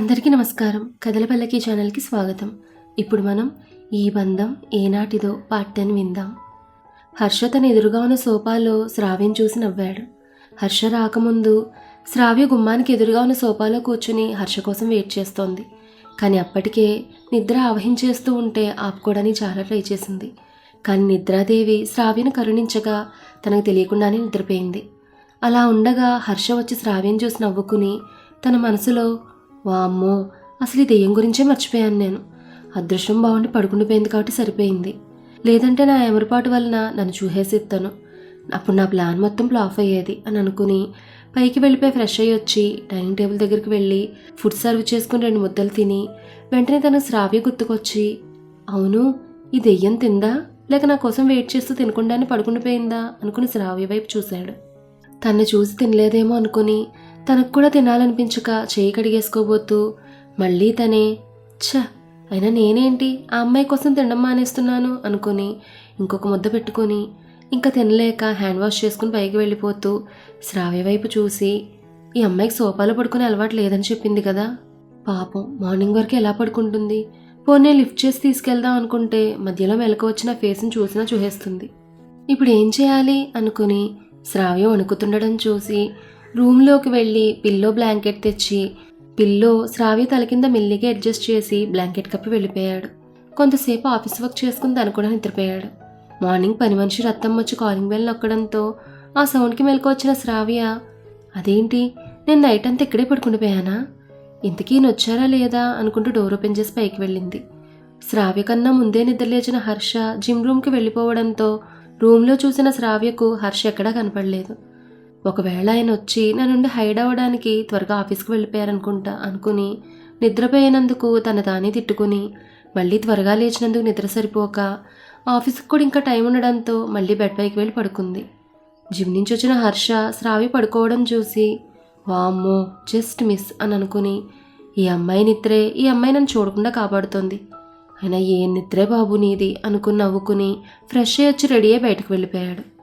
అందరికీ నమస్కారం. కథల పల్లకి ఛానల్కి స్వాగతం. ఇప్పుడు మనం ఈ బంధం ఏనాటిదో పార్ట్ టెన్ విందాం. హర్ష తన ఎదురుగా ఉన్న సోఫాలో శ్రావ్యం చూసి నవ్వాడు. హర్ష రాకముందు శ్రావ్య గుమ్మానికి ఎదురుగా ఉన్న సోఫాలో కూర్చుని హర్ష కోసం వెయిట్ చేస్తోంది. కానీ అప్పటికే నిద్ర ఆవహించేస్తూ ఉంటే ఆపుకోవడానికి చాలా ట్రై చేసింది. కానీ నిద్రాదేవి శ్రావ్యను కరుణించగా తనకు తెలియకుండానే నిద్రపోయింది. అలా ఉండగా హర్ష వచ్చి శ్రావ్యం చూసి నవ్వుకుని తన మనసులో వామ్మో అసలు ఈ దెయ్యం గురించే మర్చిపోయాను నేను. అదృష్టం బాగుండి పడుకుండిపోయింది కాబట్టి సరిపోయింది. లేదంటే నా ఎమరుపాటు వలన నన్ను చూసేసిస్తాను అప్పుడు నా ప్లాన్ మొత్తం ఫ్లాప్ అయ్యేది అని అనుకుని పైకి వెళ్ళిపోయి ఫ్రెష్ అయ్యి వచ్చి డైనింగ్ టేబుల్ దగ్గరికి వెళ్ళి ఫుడ్ సర్వ్ చేసుకుని రెండు ముద్దలు తిని వెంటనే తన శ్రావ్య గుర్తుకొచ్చి అవును ఈ దెయ్యం తిందా? లేక నా కోసం వెయిట్ చేస్తూ తినకుండానే పడుకుండిపోయిందా? అనుకుని శ్రావ్య వైపు చూశాడు. తన్ని చూసి తినలేదేమో అనుకుని తనకు కూడా తినాలనిపించక చేయి కడిగేసుకోబోతూ మళ్ళీ తనే ఛ అయినా నేనేంటి? ఆ అమ్మాయి కోసం తినడం మానేస్తున్నాను అనుకుని ఇంకొక ముద్ద పెట్టుకొని ఇంకా తినలేక హ్యాండ్ వాష్ చేసుకుని పైకి వెళ్ళిపోతూ శ్రావ్య వైపు చూసి ఈ అమ్మాయికి సోఫాలో పడుకునే అలవాటు లేదని చెప్పింది కదా. పాపం మార్నింగ్ వరకు ఎలా పడుకుంటుంది? పోనీ లిఫ్ట్ చేసి తీసుకెళ్దాం అనుకుంటే మధ్యలో మెలకు వచ్చిన ఫేస్ని చూసినా చూసేస్తుంది. ఇప్పుడు ఏం చేయాలి? అనుకుని శ్రావ్య వణుకుతుండడం చూసి రూమ్లోకి వెళ్ళి పిల్లో బ్లాంకెట్ తెచ్చి పిల్లో శ్రావ్య తల కింద మెల్లిగా అడ్జస్ట్ చేసి బ్లాంకెట్ కప్పి వెళ్ళిపోయాడు. కొంతసేపు ఆఫీస్ వర్క్ చేసుకుని తను కూడా నిద్రపోయాడు. మార్నింగ్ పని మనిషి రత్తం వచ్చి కాలింగ్ బెల్ నొక్కడంతో ఆ సౌండ్కి మెలకొచ్చిన శ్రావ్య అదేంటి? నేను నైట్ అంతా ఇక్కడే పడుకుండిపోయానా ఇంతకీ నొచ్చారా లేదా? అనుకుంటూ డోర్ ఓపెన్ చేసి పైకి వెళ్ళింది. శ్రావ్య కన్నా ముందే నిద్రలేచిన హర్ష జిమ్ రూమ్కి వెళ్ళిపోవడంతో రూమ్లో చూసిన శ్రావ్యకు హర్ష ఎక్కడా కనపడలేదు. ఒకవేళ ఆయన వచ్చి నా నుండి హైడ్ అవ్వడానికి త్వరగా ఆఫీస్కి వెళ్ళిపోయారనుకుంటా అనుకుని నిద్రపోయినందుకు తన తానే తిట్టుకుని మళ్ళీ త్వరగా లేచినందుకు నిద్ర సరిపోక ఆఫీస్కి కూడా ఇంకా టైం ఉండడంతో మళ్ళీ బెడ్ పైకి వెళ్ళి పడుకుంది. జిమ్ నుంచి వచ్చిన హర్ష శ్రావి పడుకోవడం చూసి వామ్మో జస్ట్ మిస్ అని అనుకుని ఈ అమ్మాయి నిద్రే ఈ అమ్మాయి నన్ను చూడకుండా కాపాడుతోంది. అయినా ఏ నిద్రే బాబు నీది? అనుకుని నవ్వుకుని ఫ్రెష్ అయ్యి వచ్చి రెడీ అయ్యి బయటకు వెళ్ళిపోయాడు.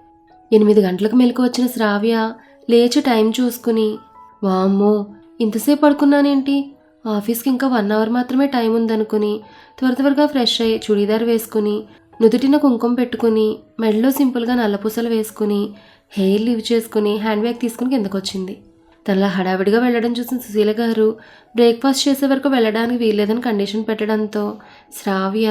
ఎనిమిది గంటలకు మెలకు వచ్చిన శ్రావ్య లేచి టైం చూసుకుని వామ్మో ఇంతసేపు పడుకున్నానేంటి? ఆఫీస్కి ఇంకా వన్ అవర్ మాత్రమే టైం ఉందనుకుని త్వర త్వరగా ఫ్రెష్ అయ్యి చుడీదార్ వేసుకుని నుదుటిన కుంకుమ పెట్టుకుని మెడలో సింపుల్గా నల్లపూసలు వేసుకుని హెయిర్ లీవ్ చేసుకుని హ్యాండ్ బ్యాగ్ తీసుకుని కిందకు వచ్చింది తనలా హడావిడిగా వెళ్ళడం చూసిన సుశీల గారు బ్రేక్ఫాస్ట్ చేసే వరకు వెళ్ళడానికి వీల్లేదని కండిషన్ పెట్టడంతో శ్రావ్య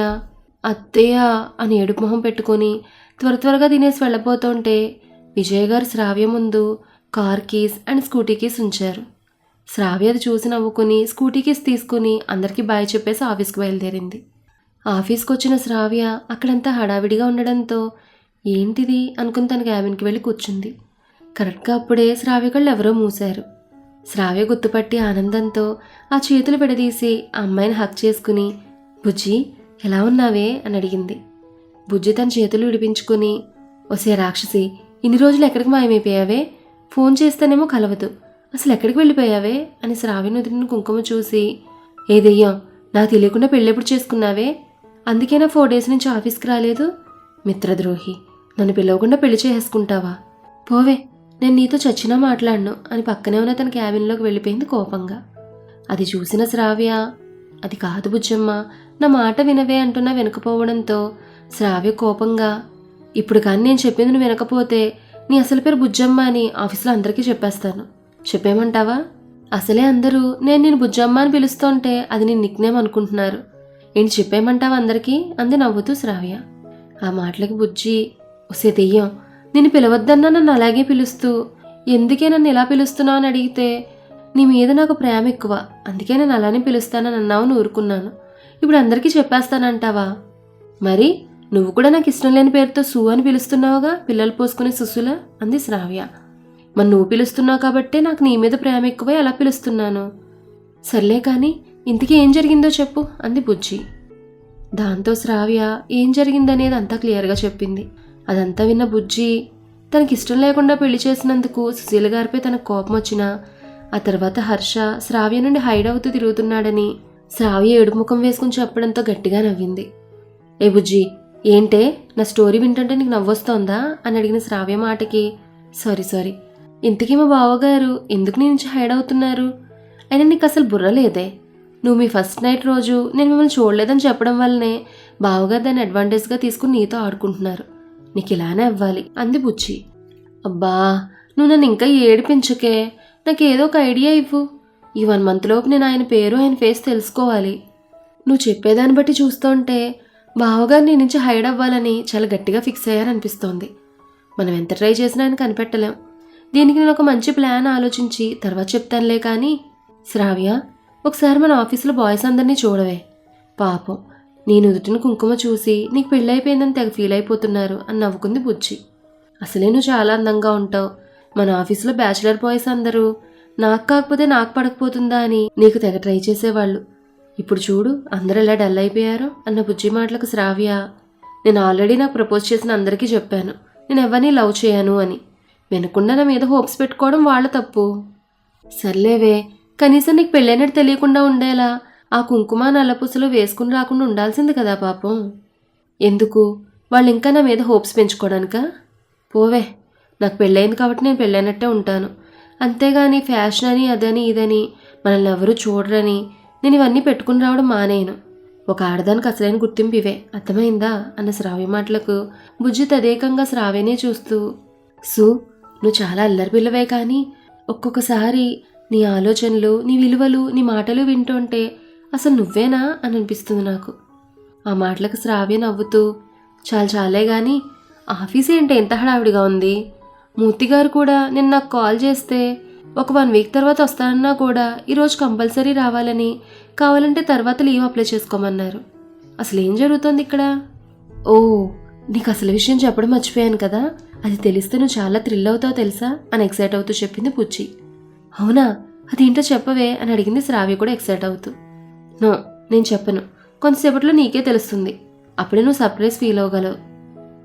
అత్తయ్య అని ఏడుపు మొహం పెట్టుకొని త్వర త్వరగా తినేసి వెళ్ళబోతుంటే విజయ్ గారు శ్రావ్య ముందు car keys and scooty keys ఉంచారు. శ్రావ్య అది చూసి నవ్వుకుని స్కూటీ కీస్ తీసుకుని అందరికీ బాయ్ చెప్పేసి ఆఫీస్కి బయలుదేరింది. ఆఫీస్కి వచ్చిన శ్రావ్య అక్కడంతా హడావిడిగా ఉండడంతో ఏంటిది అనుకుని తన క్యాబిన్కి వెళ్ళి కూర్చుంది. కరెక్ట్గా అప్పుడే శ్రావ్య కళ్ళు ఎవరో మూశారు. శ్రావ్య గుర్తుపట్టి ఆనందంతో ఆ చేతులు విడదీసి ఆ అమ్మాయిని హక్ చేసుకుని బుజ్జి ఎలా ఉన్నావే? అని అడిగింది. బుజ్జి తన చేతులు విడిపించుకుని ఒసే రాక్షసి ఇన్ని రోజులు ఎక్కడికి మాయమైపోయావే? ఫోన్ చేస్తేనేమో కలవదు. అసలు ఎక్కడికి వెళ్ళిపోయావే? అని శ్రావ్య వదిలిన కుంకుమ చూసి ఏ నాకు తెలియకుండా పెళ్ళెప్పుడు చేసుకున్నావే? అందుకేనా ఫోర్ డేస్ నుంచి ఆఫీస్కి రాలేదు? మిత్రద్రోహి నన్ను పిలవకుండా పెళ్ళి చేసుకుంటావా పోవే నేను నీతో చచ్చినా మాట్లాడను అని పక్కనే ఉన్న తన క్యాబిన్లోకి వెళ్ళిపోయింది కోపంగా. అది చూసిన శ్రావ్య అది కాదు బుజ్జమ్మ నా మాట వినవే అంటున్నా వినకపోవడంతో శ్రావ్య కోపంగా ఇప్పుడు కానీ నేను చెప్పింది నువ్వు వినకపోతే నీ అసలు పేరు బుజ్జమ్మ అని ఆఫీస్లో అందరికీ చెప్పేస్తాను. చెప్పేమంటావా? అసలే అందరూ నేను నేను బుజ్జమ్మ అని పిలుస్తుంటే అది నేను నిక్నేమ్ అనుకుంటున్నారు. ఏంటి చెప్పేమంటావా అందరికీ? అంది నవ్వుతూ శ్రావ్య. ఆ మాటలకి బుజ్జి ఒసే దెయ్యం నిన్ను పిలవద్దన్నా నన్ను అలాగే పిలుస్తూ ఎందుకే నన్ను ఇలా పిలుస్తున్నావు అని అడిగితే నీ మీద నాకు ప్రేమ ఎక్కువ. అందుకే నేను అలానే పిలుస్తానని అన్నావు అని ఊరుకున్నాను. ఇప్పుడు అందరికీ చెప్పేస్తానంటావా? మరి నువ్వు కూడా నాకు ఇష్టం లేని పేరుతో సు అని పిలుస్తున్నావుగా పిల్లలు పోసుకునే సుశుల అంది శ్రావ్య. మరి నువ్వు పిలుస్తున్నావు కాబట్టే నాకు నీ మీద ప్రేమ ఎక్కువై అలా పిలుస్తున్నాను. సర్లే కానీ ఇంతకీ ఏం జరిగిందో చెప్పు అంది బుజ్జి. దాంతో శ్రావ్య ఏం జరిగిందనేది అంతా క్లియర్గా చెప్పింది. అదంతా విన్న బుజ్జి తనకి ఇష్టం లేకుండా పెళ్ళి చేసినందుకు సుశీల గారిపై తనకు కోపం వచ్చినా ఆ తర్వాత హర్ష శ్రావ్య నుండి హైడ్ అవుతూ తిరుగుతున్నాడని శ్రావ్య ఏడుముఖం ముఖం వేసుకుని చెప్పడంతో గట్టిగా నవ్వింది. ఏ బుజ్జి ఏంటే? నా స్టోరీ వింటుంటే నీకు నవ్వొస్తోందా? అని అడిగిన శ్రావ్య మాటకి సారీ సారీ. ఇంతకీ మా బావగారు ఎందుకు నీ నుంచి హైడ్ అవుతున్నారు? అయినా నీకు అసలు బుర్ర లేదే. నువ్వు మీ ఫస్ట్ నైట్ రోజు నేను మిమ్మల్ని చూడలేదని చెప్పడం వల్లనే బావగారు దాన్ని అడ్వాంటేజ్గా తీసుకుని నీతో ఆడుకుంటున్నారు. నీకు ఇలానే అవ్వాలి అంది బుచ్చి అబ్బా నువ్వు నన్ను ఇంకా ఏడిపించకే. నాకు ఏదో ఒక ఐడియా ఇవ్వు. ఈ వన్ మంత్లోపు నేను ఆయన పేరు ఆయన ఫేస్ తెలుసుకోవాలి. నువ్వు చెప్పేదాన్ని బట్టి చూస్తుంటే బావగారు నీ నుంచి హైడ్ అవ్వాలని చాలా గట్టిగా ఫిక్స్ అయ్యారనిపిస్తోంది. మనం ఎంత ట్రై చేసినా ఆయన కనిపెట్టలేం. దీనికి నేను ఒక మంచి ప్లాన్ ఆలోచించి తర్వాత చెప్తానులే కానీ శ్రావ్య ఒకసారి మన ఆఫీసులో బాయ్స్ అందరినీ చూడవే. పాపం నీ నుదుటిని కుంకుమ చూసి నీకు పెళ్ళైపోయిందని తెగ ఫీల్ అయిపోతున్నారు అని నవ్వుకుంది బుజ్జి. అసలే నువ్వు చాలా అందంగా ఉంటావు. మన ఆఫీసులో బ్యాచిలర్ బాయ్స్ అందరూ నాకు కాకపోతే నాకు పడకపోతుందా అని నీకు తెగ ట్రై చేసేవాళ్ళు. ఇప్పుడు చూడు అందరూ ఎలా డల్ అయిపోయారో అన్న బుజ్జి మాటలకు శ్రావ్య నేను ఆల్రెడీ నాకు ప్రపోజ్ చేసిన అందరికీ చెప్పాను. నేను ఎవరిని లవ్ చేయను అని. వినకుండా నా మీద హోప్స్ పెట్టుకోవడం వాళ్ళ తప్పు. సర్లేవే కనీసం నీకు పెళ్ళైనట్టు తెలియకుండా ఉండేలా? ఆ కుంకుమ నల్లపూసలు వేసుకుని రాకుండా ఉండాల్సింది కదా పాపం. ఎందుకు? వాళ్ళు ఇంకా నా మీద హోప్స్ పెంచుకోవడానికా పోవే నాకు పెళ్ళైంది కాబట్టి నేను పెళ్ళైనట్టే ఉంటాను. అంతేగాని ఫ్యాషన్ అని అదని ఇదని మనల్ని ఎవరూ చూడరని నేను ఇవన్నీ పెట్టుకుని రావడం మానేయను. ఒక ఆడదానికి అసలైన గుర్తింపు ఇవే. అర్థమైందా? అన్న శ్రావ్య మాటలకు బుజ్జి తదేకంగా శ్రావ్యనే చూస్తూ సు నువ్వు చాలా అల్లరి పిల్లవే కానీ ఒక్కొక్కసారి నీ ఆలోచనలు నీ విలువలు నీ మాటలు వింటుంటే అసలు నువ్వేనా? అని అనిపిస్తుంది నాకు. ఆ మాటలకు శ్రావ్య నవ్వుతూ చాలు చాలే గాని ఆఫీస్ ఏంటి? ఎంత హడావిడిగా ఉంది. మూర్తి గారు కూడా నిన్న నాకు కాల్ చేస్తే ఒక వన్ వీక్ తర్వాత వస్తానన్నా కూడా ఈరోజు కంపల్సరీ రావాలని. కావాలంటే తర్వాత లీవ్ అప్లై చేసుకోమన్నారు. అసలు ఏం జరుగుతోంది ఇక్కడ? ఓ నీకు అసలు విషయం చెప్పడం మర్చిపోయాను కదా. అది తెలిస్తే నువ్వు చాలా థ్రిల్ అవుతావు తెలుసా? అని ఎక్సైట్ అవుతూ చెప్పింది పుచ్చి. అవునా? అదేంటో చెప్పవే అని అడిగింది శ్రావ్య కూడా ఎక్సైట్ అవుతూ. నో నేను చెప్పను. కొంతసేపట్లో నీకే తెలుస్తుంది. అప్పుడే నువ్వు సర్ప్రైజ్ ఫీల్ అవ్వగలవు.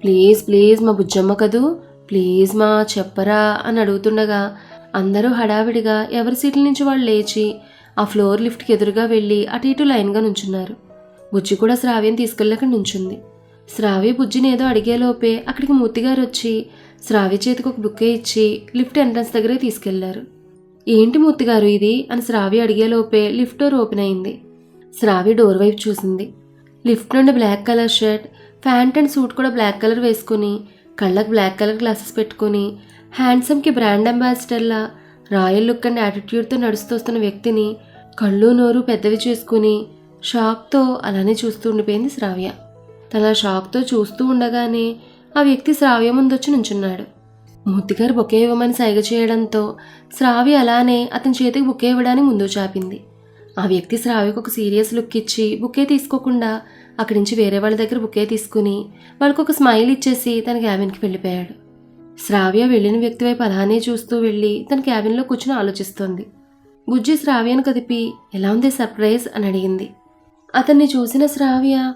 ప్లీజ్ ప్లీజ్ మా బుజ్జమ్మ కదూ. ప్లీజ్ మా చెప్పరా అని అడుగుతుండగా అందరూ హడావిడిగా ఎవరి సీట్ల నుంచి వాళ్ళు లేచి ఆ ఫ్లోర్ లిఫ్ట్కి ఎదురుగా వెళ్ళి అటు ఇటు లైన్గా నుంచున్నారు. బుజ్జి కూడా శ్రావ్యం తీసుకెళ్ళక నుంచుంది. శ్రావ్య బుజ్జిని ఏదో అడిగేలోపే అక్కడికి మూర్తిగారు వచ్చి శ్రావ్య చేతికి ఒక బుక్కే ఇచ్చి లిఫ్ట్ ఎంట్రన్స్ దగ్గరే తీసుకెళ్ళారు. ఏంటి మూర్తిగారు ఇది? అని శ్రావ్య అడిగేలోపే లిఫ్ట్ డోర్ ఓపెన్ అయింది. శ్రావ్య డోర్ వైపు చూసింది. లిఫ్ట్ నుండి black colour shirt pant and suit కూడా బ్లాక్ కలర్ వేసుకుని కళ్ళకు బ్లాక్ కలర్ గ్లాసెస్ పెట్టుకుని హ్యాండ్సమ్కి బ్రాండ్ అంబాసిడర్లా రాయల్ లుక్ అండ్ యాటిట్యూడ్తో నడుస్తూ వస్తున్న వ్యక్తిని కళ్ళు నోరు పెద్దవి చేసుకుని షాక్తో అలానే చూస్తూ ఉండిపోయింది శ్రావ్య. తన షాక్తో చూస్తూ ఉండగానే ఆ వ్యక్తి శ్రావ్య ముందొచ్చి నుంచున్నాడు. మూర్తిగారు బొకే ఇవ్వమని సైగ చేయడంతో శ్రావ్య అలానే అతని చేతికి బుకే ఇవ్వడానికి ముందు చాపింది. ఆ వ్యక్తి శ్రావ్యకు ఒక సీరియస్ లుక్ ఇచ్చి బుకే తీసుకోకుండా అక్కడి నుంచి వేరే వాళ్ళ దగ్గర బుకే తీసుకుని వాళ్ళకు ఒక స్మైల్ ఇచ్చేసి తన క్యాబిన్కి వెళ్ళిపోయాడు. శ్రావ్య వెళ్ళిన వ్యక్తి వైపు అలానే చూస్తూ వెళ్ళి తన క్యాబిన్లో కూర్చుని ఆలోచిస్తోంది. బుజ్జి శ్రావ్యను కదిపి ఎలా ఉంది సర్ప్రైజ్? అని అడిగింది. అతన్ని చూసిన శ్రావ్య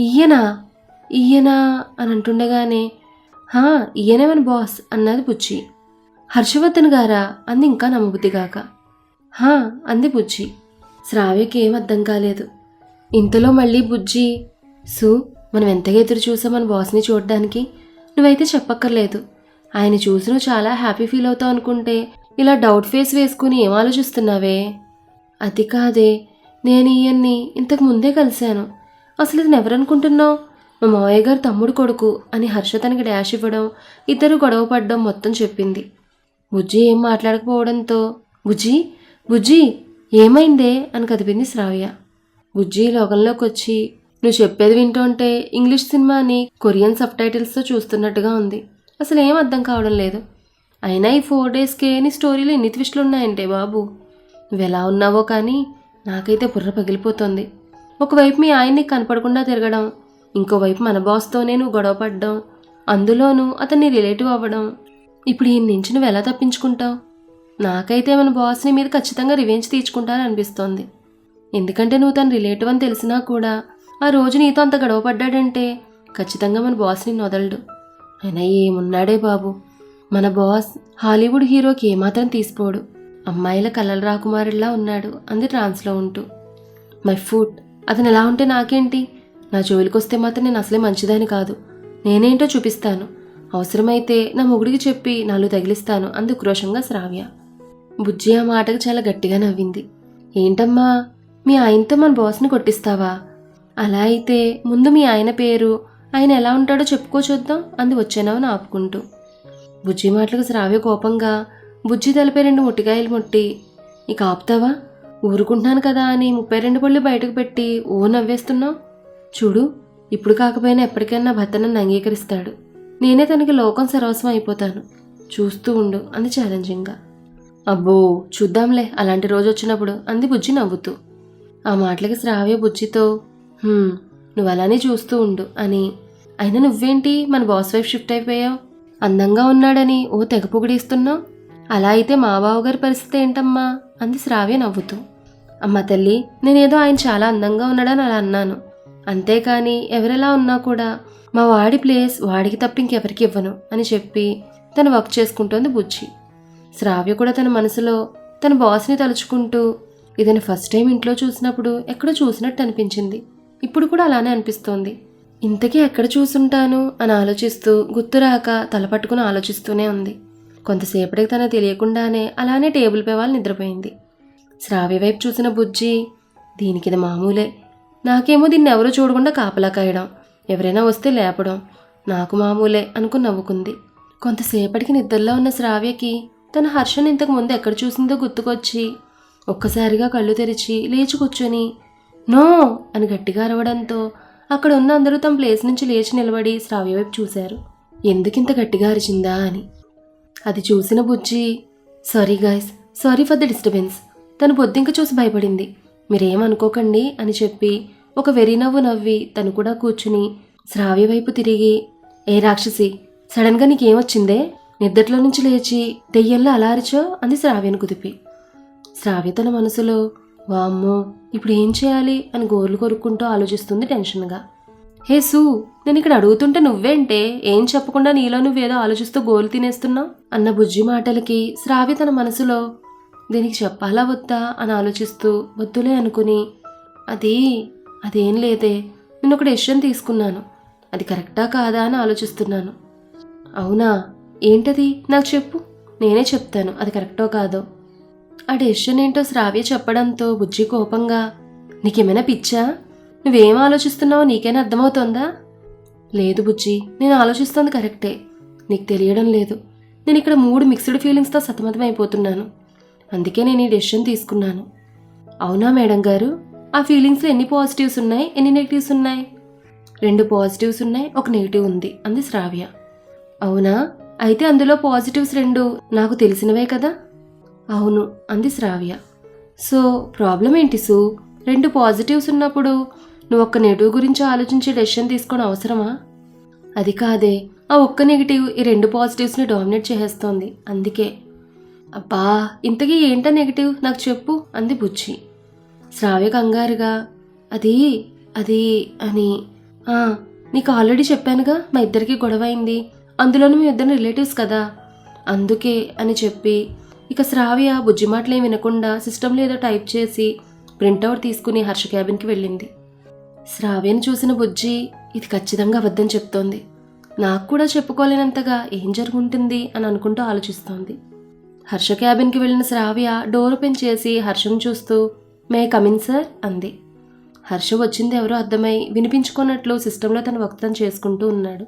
ఈయనా? ఈయనా? అని అంటుండగానే హా ఈయనే మన బాస్ అన్నది బుజ్జి. హర్షవర్ధన్ గారా? అంది ఇంకా నమ్మబుద్ధిగాక. హా అంది బుజ్జి. శ్రావ్యకి ఏం అర్థం కాలేదు. ఇంతలో మళ్ళీ బుజ్జి సు మనం ఎంతగా ఎదురు చూసాం మన బాస్ని చూడడానికి? నువ్వైతే చెప్పక్కర్లేదు. ఆయన చూసి నువ్వు చాలా హ్యాపీ ఫీల్ అవుతావు అనుకుంటే ఇలా డౌట్ ఫేస్ వేసుకుని ఏం ఆలోచిస్తున్నావే? అది కాదే నేను ఈయన్ని ఇంతకు ముందే కలిశాను. అసలు ఇతను ఎవరనుకుంటున్నావు? మా మావయ్య గారు తమ్ముడు కొడుకు అని హర్ష తనకి డాష్ ఇవ్వడం ఇద్దరు గొడవ పడడం మొత్తం చెప్పింది. బుజ్జి ఏం మాట్లాడకపోవడంతో బుజ్జి బుజ్జి ఏమైందే? అని కదిపింది శ్రావ్య. బుజ్జి లోకంలోకి వచ్చి నువ్వు చెప్పేది వింటుంటే ఇంగ్లీష్ సినిమాని కొరియన్ సబ్ టైటిల్స్తో చూస్తున్నట్టుగా ఉంది. అసలు ఏం అర్థం కావడం లేదు. అయినా ఈ ఫోర్ డేస్కే నీ స్టోరీలో ఎన్ని ట్విస్టులు ఉన్నాయంటే బాబు. నువ్వు ఎలా ఉన్నావో కానీ నాకైతే బుర్ర పగిలిపోతుంది. ఒకవైపు మీ ఆయన్ని కనపడకుండా తిరగడం ఇంకోవైపు మన బాస్తోనే నువ్వు గొడవ పడ్డం అందులోనూ అతన్ని రిలేటివ్ అవ్వడం. ఇప్పుడు ఈ నుంచి నువ్వు ఎలా తప్పించుకుంటావు? నాకైతే మన బాస్ని మీద ఖచ్చితంగా రివెంజ్ తీర్చుకుంటాననిపిస్తోంది. ఎందుకంటే నువ్వు తన రిలేటివ్ అని తెలిసినా కూడా ఆ రోజు నీతో అంత గొడవ పడ్డాడంటే ఖచ్చితంగా మన బాస్ని వదలడు. అయినా ఏమున్నాడే బాబు? మన బాస్ హాలీవుడ్ హీరోకి ఏమాత్రం తీసిపోడు. అమ్మాయిల కలల రాకుమారుడిలా ఉన్నాడు. అంది ట్రాన్స్లో ఉంటూ. మై ఫుడ్ అతను ఎలా ఉంటే నాకేంటి? నా జోలికి వస్తే మాత్రం నేను అసలే మంచిదని కాదు. నేనేంటో చూపిస్తాను. అవసరమైతే నా మొగుడికి చెప్పి నాలుగు తగిలిస్తాను అంది ఉక్రోషంగా శ్రావ్య. బుజ్జి ఆ మాటకు చాలా గట్టిగా నవ్వింది. ఏంటమ్మా మీ ఆయనతో మన బాస్ని కొట్టిస్తావా? అలా అయితే ముందు మీ ఆయన పేరు ఆయన ఎలా ఉంటాడో చెప్పుకో చూద్దాం అంది వచ్చేనవని ఆపుకుంటూ. బుజ్జి మాటలకు శ్రావ్య కోపంగా బుజ్జి తలపై రెండు ముట్టికాయలు ముట్టి ఇక ఆపుతావా? ఊరుకుంటున్నాను కదా అని ముప్పై రెండు పళ్ళు బయటకు పెట్టి ఓ నవ్వేస్తున్నావు? చూడు ఇప్పుడు కాకపోయినా ఎప్పటికైనా భర్త నన్ను అంగీకరిస్తాడు. నేనే తనకి లోకం సర్వస్వం అయిపోతాను. చూస్తూ ఉండు అంది ఛాలెంజింగ్గా అబ్బో చూద్దాంలే అలాంటి రోజు వచ్చినప్పుడు అంది బుజ్జి నవ్వుతూ. ఆ మాటలకి శ్రావ్య బుజ్జితో నువ్వు అలానే చూస్తూ ఉండు అని. అయినా నువ్వేంటి? మన బాస్ వైఫ్ షిఫ్ట్ అయిపోయావు. అందంగా ఉన్నాడని ఓ తెగ పొగిడేస్తున్నావు. అలా అయితే మా బావగారి పరిస్థితి ఏంటమ్మా? అంది శ్రావ్య నవ్వుతూ. అమ్మ తల్లి నేనేదో ఆయన చాలా అందంగా ఉన్నాడని అలా అన్నాను. అంతేకాని ఎవరెలా ఉన్నా కూడా మా వాడి ప్లేస్ వాడికి తప్ప ఇంకెవరికి ఇవ్వను అని చెప్పి తను వర్క్ చేసుకుంటోంది బుజ్జి. శ్రావ్య కూడా తన మనసులో తన బాస్ని తలుచుకుంటూ ఇదని ఫస్ట్ టైం ఇంట్లో చూసినప్పుడు ఎక్కడో చూసినట్టు అనిపించింది. ఇప్పుడు కూడా అలానే అనిపిస్తోంది. ఇంతకీ ఎక్కడ చూసుంటాను అని ఆలోచిస్తూ గుర్తురాక తల పట్టుకుని ఆలోచిస్తూనే ఉంది. కొంతసేపటికి తన తెలియకుండానే అలానే టేబుల్పై వాళ్ళు నిద్రపోయింది. శ్రావ్య వైపు చూసిన బుజ్జి దీనికి ఇది మామూలే. నాకేమో దీన్ని ఎవరో చూడకుండా కాపలా కాయడం. ఎవరైనా వస్తే లేపడం. నాకు మామూలే అనుకుని నవ్వుకుంది. కొంతసేపటికి నిద్రలో ఉన్న శ్రావ్యకి తన హర్షను ఇంతకు ముందు ఎక్కడ చూసిందో గుర్తుకొచ్చి ఒక్కసారిగా కళ్ళు తెరిచి లేచి కూర్చొని నో అని గట్టిగా అరవడంతో అక్కడ ఉన్న అందరూ తమ ప్లేస్ నుంచి లేచి నిలబడి శ్రావ్య వైపు చూశారు. ఎందుకింత గట్టిగా అరిచిందా అని. అది చూసిన బుజ్జి sorry guys sorry for the disturbance తను బొద్దింక చూసి భయపడింది. మీరేమనుకోకండి అని చెప్పి ఒక వెరి నవ్వు నవ్వి తను కూడా కూర్చుని శ్రావ్య వైపు తిరిగి ఏ రాక్షసి సడన్గా నీకేమొచ్చిందే నిద్దట్లో నుంచి లేచి దెయ్యంలో అలా అరిచో అంది శ్రావ్యను కుదిపి. శ్రావ్య తన మనసులో వామ్మో ఇప్పుడు ఏం చేయాలి అని గోర్లు కొరుక్కుంటూ ఆలోచిస్తుంది టెన్షన్గా. హే సూ నేను ఇక్కడ అడుగుతుంటే నువ్వేంటే? ఏం చెప్పకుండా నీలో నువ్వేదో ఆలోచిస్తూ గోలు తినేస్తున్నావు? అన్న బుజ్జి మాటలకి శ్రావి తన మనసులో దీనికి చెప్పాలా వద్దా? అని ఆలోచిస్తూ వద్దులే అనుకుని అది అదేం లేదే నేను ఒక డెసిషన్ తీసుకున్నాను అది కరెక్టా కాదా? అని ఆలోచిస్తున్నాను. అవునా? ఏంటది? నాకు చెప్పు నేనే చెప్తాను అది కరెక్టో కాదో? ఆ డెసిషన్ ఏంటో శ్రావ్య చెప్పడంతో బుజ్జి కోపంగా నీకేమైనా పిచ్చా? నువ్వేం ఆలోచిస్తున్నావో నీకైనా అర్థమవుతోందా? లేదు బుజ్జి నేను ఆలోచిస్తోంది కరెక్టే. నీకు తెలియడం లేదు. నేను ఇక్కడ మూడు మిక్స్డ్ ఫీలింగ్స్తో సతమతం అయిపోతున్నాను అందుకే నేను ఈ డెసిషన్ తీసుకున్నాను. అవునా మేడం గారు? ఆ ఫీలింగ్స్లో ఎన్ని పాజిటివ్స్ ఉన్నాయి ఎన్ని నెగిటివ్స్ ఉన్నాయి? రెండు పాజిటివ్స్ ఉన్నాయి ఒక నెగిటివ్ ఉంది అంది శ్రావ్య. అవునా? అయితే అందులో పాజిటివ్స్ రెండు నాకు తెలిసినవే కదా? అవును అంది శ్రావ్య. సో ప్రాబ్లం ఏంటి సు? రెండు పాజిటివ్స్ ఉన్నప్పుడు నువ్వు ఒక్క నెగిటివ్ గురించి ఆలోచించి డెసిషన్ తీసుకోవడం అవసరమా? అది కాదే ఆ ఒక్క నెగిటివ్ ఈ రెండు పాజిటివ్స్ని డామినేట్ చేసేస్తోంది అందుకే. అబ్బా ఇంతకీ ఏంటా నెగిటివ్? నాకు చెప్పు అంది బుజ్జి. శ్రావ్య కంగారుగా అది అది అని. నీకు ఆల్రెడీ చెప్పానుగా మా ఇద్దరికి గొడవ అయింది అందులోనూ మీ ఇద్దరు రిలేటివ్స్ కదా. అందుకే అని చెప్పి ఇక శ్రావ్య బుజ్జిమాటలేం వినకుండా సిస్టంలో ఏదో టైప్ చేసి ప్రింట్అవుట్ తీసుకుని హర్ష క్యాబిన్కి వెళ్ళింది. శ్రావ్యను చూసిన బుజ్జి ఇది ఖచ్చితంగా అబద్ధం చెప్తోంది. నాకు కూడా చెప్పుకోలేనంతగా ఏం జరుగుంటుంది? అని అనుకుంటూ ఆలోచిస్తోంది. హర్ష క్యాబిన్కి వెళ్ళిన శ్రావ్య డోర్ ఓపెన్ చేసి హర్షను చూస్తూ మే కమిన్ సార్ అంది. హర్ష వచ్చింది ఎవరో అర్థమై వినిపించుకున్నట్లు సిస్టంలో తన వక్తం చేసుకుంటూ ఉన్నాడు.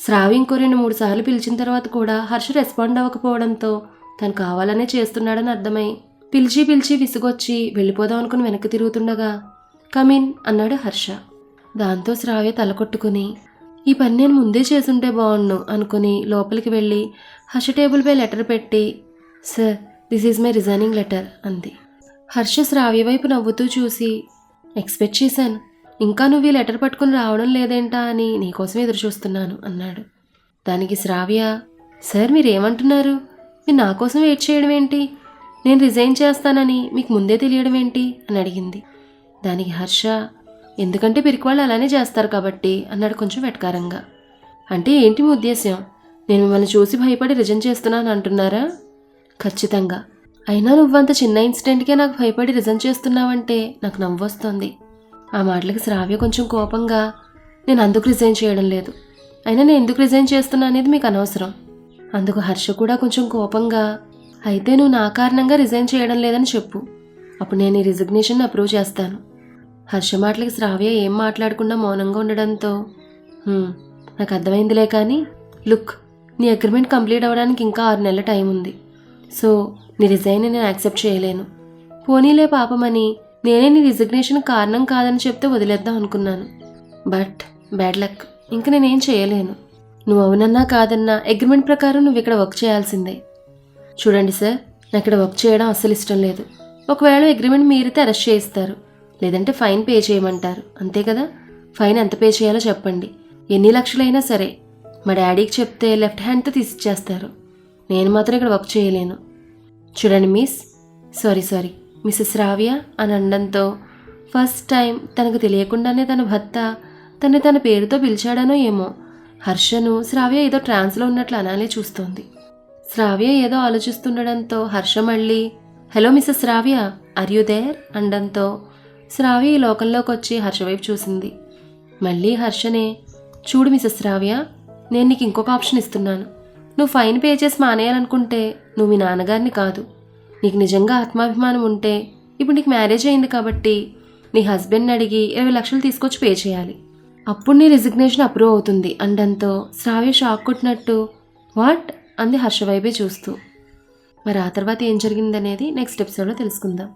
శ్రావ్య ఇంకో రెండు మూడు సార్లు పిలిచిన తర్వాత కూడా హర్ష రెస్పాండ్ అవ్వకపోవడంతో తను కావాలనే చేస్తున్నాడని అర్థమై పిలిచి పిలిచి విసుగొచ్చి వెళ్ళిపోదాం అనుకుని వెనక్కి తిరుగుతుండగా కమిన్ అన్నాడు హర్ష. దాంతో శ్రావ్య తల కొట్టుకుని ఈ పని నేను ముందే చేసుంటే బాగుండు అనుకుని లోపలికి వెళ్ళి హర్ష టేబుల్పై లెటర్ పెట్టి sir this is my resigning letter అంది. హర్ష శ్రావ్య వైపు నవ్వుతూ చూసి ఎక్స్పెక్ట్ చేశాను. ఇంకా నువ్వు ఈ లెటర్ పట్టుకుని రావడం లేదేంటా అని నీకోసం ఎదురు చూస్తున్నాను అన్నాడు. దానికి శ్రావ్య సార్ మీరేమంటున్నారు? మీరు నా కోసం వెయిట్ చేయడం ఏంటి? నేను రిజైన్ చేస్తానని మీకు ముందే తెలియడం ఏంటి? అని అడిగింది. దానికి హర్ష ఎందుకంటే పిరికి వాళ్ళు అలానే చేస్తారు కాబట్టి అన్నాడు కొంచెం వెటకారంగా. అంటే ఏంటి మీ ఉద్దేశ్యం? నేను మిమ్మల్ని చూసి భయపడి రిజైన్ చేస్తున్నాను అంటున్నారా? ఖచ్చితంగా. అయినా నువ్వంత చిన్న ఇన్సిడెంట్కే నాకు భయపడి రిజైన్ చేస్తున్నావంటే నాకు నవ్వొస్తోంది. ఆ మాటలకి శ్రావ్య కొంచెం కోపంగా నేను అందుకు రిజైన్ చేయడం లేదు. అయినా నేను ఎందుకు రిజైన్ చేస్తున్నా అనేది మీకు అనవసరం. అందుకు హర్ష కూడా కొంచెం కోపంగా అయితే నువ్వు నా కారణంగా రిజైన్ చేయడం లేదని చెప్పు. అప్పుడు నేను ఈ రిజిగ్నేషన్ అప్రూవ్ చేస్తాను. హర్ష మాటలకి శ్రావ్య ఏం మాట్లాడకుండా మౌనంగా ఉండడంతో నాకు అర్థమైందిలే కానీ లుక్ నీ అగ్రిమెంట్ కంప్లీట్ అవ్వడానికి ఇంకా ఆరు నెలల టైం ఉంది. సో నీ రిజైన్ నేను యాక్సెప్ట్ చేయలేను. పోనీలే పాపమని నేనే నీ రిజిగ్నేషన్ కారణం కాదని చెప్తే వదిలేద్దాం అనుకున్నాను. But bad luck. ఇంక నేనేం చేయలేను. నువ్వు అవునన్నా కాదన్నా అగ్రిమెంట్ ప్రకారం నువ్వు ఇక్కడ వర్క్ చేయాల్సిందే. చూడండి సార్ నాకు ఇక్కడ వర్క్ చేయడం అస్సలు ఇష్టం లేదు. ఒకవేళ అగ్రిమెంట్ మీరితే అరెస్ట్ చేయిస్తారు. లేదంటే ఫైన్ పే చేయమంటారు. అంతే కదా? ఫైన్ ఎంత పే చేయాలో చెప్పండి. ఎన్ని లక్షలైనా సరే. మా డాడీకి చెప్తే లెఫ్ట్ హ్యాండ్తో తీసిచ్చేస్తారు. నేను మాత్రం ఇక్కడ వర్క్ చేయలేను. చూడండి మిస్. Sorry sorry. మిస్సెస్ రావ్య అని అనడంతో ఫస్ట్ టైం తనకు తెలియకుండానే తన భర్త తను తన పేరుతో పిలిచాడనో ఏమో హర్షను శ్రావ్య ఏదో ట్రాన్స్లో ఉన్నట్లు అనాలే చూస్తోంది. శ్రావ్య ఏదో ఆలోచిస్తుండడంతో హర్ష మళ్ళీ hello Mrs Shravya are you there? అనడంతో శ్రావ్య ఈ లోకంలోకి వచ్చి హర్ష వైపు చూసింది. మళ్ళీ హర్షనే చూడు మిస్సెస్ శ్రావ్య నేను నీకు ఇంకొక ఆప్షన్ ఇస్తున్నాను. నువ్వు ఫైన్ పే చేసి మానేయాలనుకుంటే నువ్వు మీ నాన్నగారిని కాదు. నీకు నిజంగా ఆత్మాభిమానం ఉంటే ఇప్పుడు నీకు మ్యారేజ్ అయింది కాబట్టి నీ హస్బెండ్ని అడిగి ఇరవై లక్షలు తీసుకొచ్చి పే చేయాలి. అప్పుడు నీ రిజిగ్నేషన్ అప్రూవ్ అవుతుంది. అండంతో శ్రావ్య షాక్ కొట్టినట్టు వాట్? అంది హర్షవైపే చూస్తూ. మరి ఆ తర్వాత ఏం జరిగిందనేది నెక్స్ట్ ఎపిసోడ్లో తెలుసుకుందాం.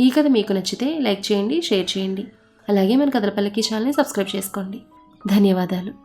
ఈ కథ మీకు నచ్చితే లైక్ చేయండి షేర్ చేయండి. అలాగే మన కథలపల్లికి ఛానల్ని సబ్స్క్రైబ్ చేసుకోండి. ధన్యవాదాలు.